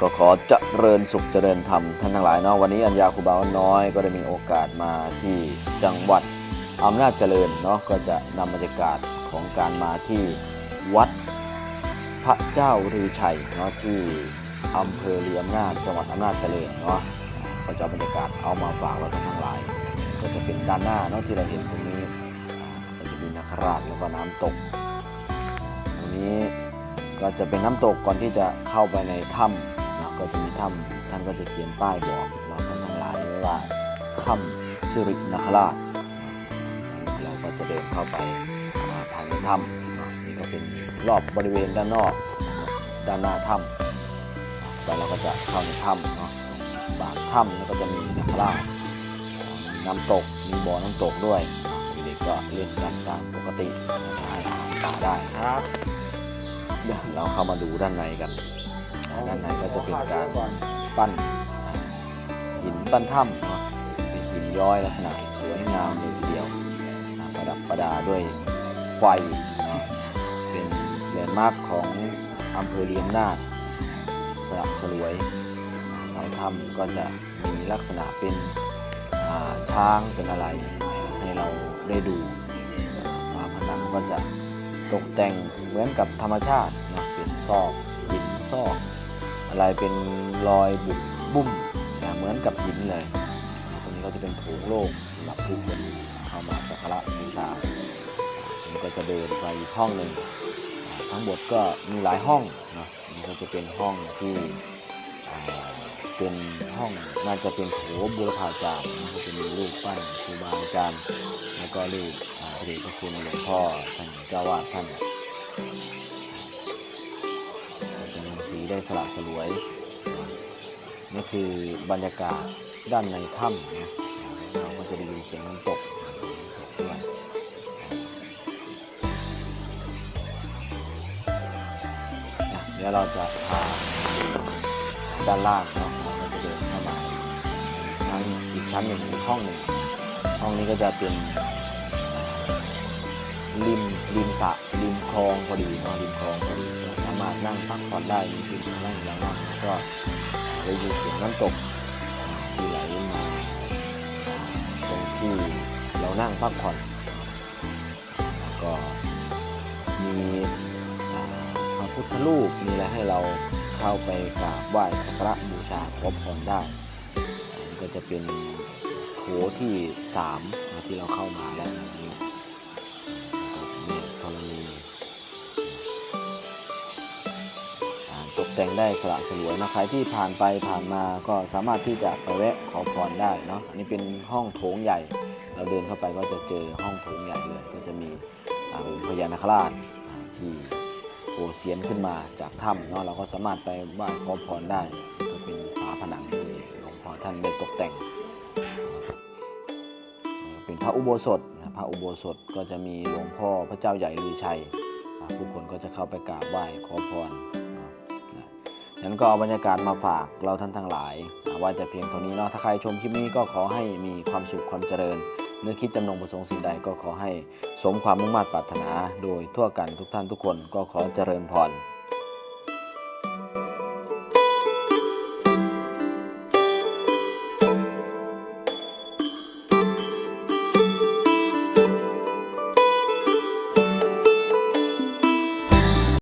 ก็ขอเจริญสุขเจริญธรรมท่านทั้งหลายเนาะวันนี้อัญญาครูบาอ้อนน้อยก็ได้มีโอกาสมาที่จังหวัดอำนาจเจริญเนาะก็จะนำบรรยากาศของการมาที่วัดพระเจ้ารือชัยเนาะที่อำเภอเรืออำนาจจังหวัดอำนาจเจริญเนาะก็จะบรรยากาศเอามาฝากเราท่านทั้งหลาย ก็จะเป็นด้านหน้าเนาะที่เราเห็นตรงนี้ก็จะมีนาคราชแล้วก็น้ำตกตรงนี้ก็จะเป็นน้ำตกก่อนที่จะเข้าไปในถ้ำ ก็จะมีถ้ำท่านก็จะเขียนป้ายบอกเราท่านทั้งหลายไว้ว่าถ้ำสิรินาคราชเราก็จะเดินเข้าไปอ่าภายในถ้ำนะนี่ก็เป็นรอบบริเวณด้านนอกนะครับด้านหน้าถ้ำแล้วเราก็จะเข้าในถ้ำเนาะปากถ้ำแล้วก็จะมีนาคราชน้ำตกมีบ่อน้ำตกด้วยเด็กๆก็เล่นกันตามปกติให้อาหารปลาได้ครับเดี๋ยวเราเข้ามาดูด้านในกัน ด้านในก็จะเป็นการปั้นหินปั้นถ้ำเนาะเป็นหินย้อยลักษณะสวยงามเลยทีเดียวนะประดับประดาด้วยไฟเนาะเป็นแลนด์มาร์คของอำเภอเลียงนาดสระสลวยเสาถ้ำก็จะมีลักษณะเป็นอ่าช้างเป็นอะไรให้เราได้ดูฝาผนังก็จะตกแต่งเหมือนกับธรรมชาตินะเป็นซอกหินซอก อะไรเป็นรอยบุบบุ้มนะเหมือนกับหินเลย ตรงนี้ก็จะเป็นโถงโล่งสำหรับผู้คนเข้ามาสักการะบูชาอันนี้ก็จะเดินไปอีกห้องหนึ่งทั้งหมดก็มีหลายห้องนะอันนี้ก็จะเป็นห้องที่เป็นห้องน่าจะเป็นโถบุรพาจารย์นะก็จะมีรูปปั้นครูบาอาจารย์แล้วก็รูปอ่าพระเดชพระคุณหลวงพ่อท่านเจ้าวาดท่าน ได้สละสลวยนี่คือบรรยากาศด้านในถ้ำนะเราก็จะได้ยินเสียงน้ำตกด้วยเดี๋ยวเราจะพาด้านล่างเนาะเราจะเดินเข้ามาชั้นอีกชั้นหนึ่งอีกห้องหนึ่งห้องนี้ก็จะเป็นริมริมสระริมคลองพอดีเนาะริมคลองพอดีามารถนั่งพักผ่อนได้มีที่นั่งแล้วนั่งแล้วก็ได้ยินเสียงน้ำตกที่ไหลมาตรงที่เรานั่งพักผ่อนแล้วก็มีพระพุทธรูปมีอะไรให้เราเข้าไปกราบไหว้สักการะบูชาขอพรได้อันนี้ก็จะเป็นโถที่สามที่เราเข้ามาแล้วน แต่งได้สละสลวยนะใครที่ผ่านไปผ่านมาก็สามารถที่จะไปแวะขอพรได้เนาะอันนี้เป็นห้องโถงใหญ่ เราเดินเข้าไปก็จะเจอห้องโถงใหญ่เลย ก็จะมีองค์พญานาคราชที่โผล่เสียนขึ้นมาจากถ้ำเนาะเราก็สามารถไปไหว้ขอพรได้ก็เป็นฝาผนังที่หลวงพ่อท่านได้ตกแต่ง เป็นพระอุโบสถนะพระอุโบสถก็จะมีหลวงพ่อพระเจ้าใหญ่ลือชัยผู้คนก็จะเข้าไปกราบไหว้ขอพร นั้นก็เอาบรรยากาศมาฝากเราท่านทั้งหลายาว่าแต่เพียงเท่านี้เนาะถ้าใครชมคลิปนี้ก็ขอให้มีความสุขความเจริญนึกคิดจำนงประสงค์สิ่งใดก็ขอให้สมความมุ่งมั่นปรารถนา โดยทั่วกันทุกท่านทุกคนก็ขอเจริญพร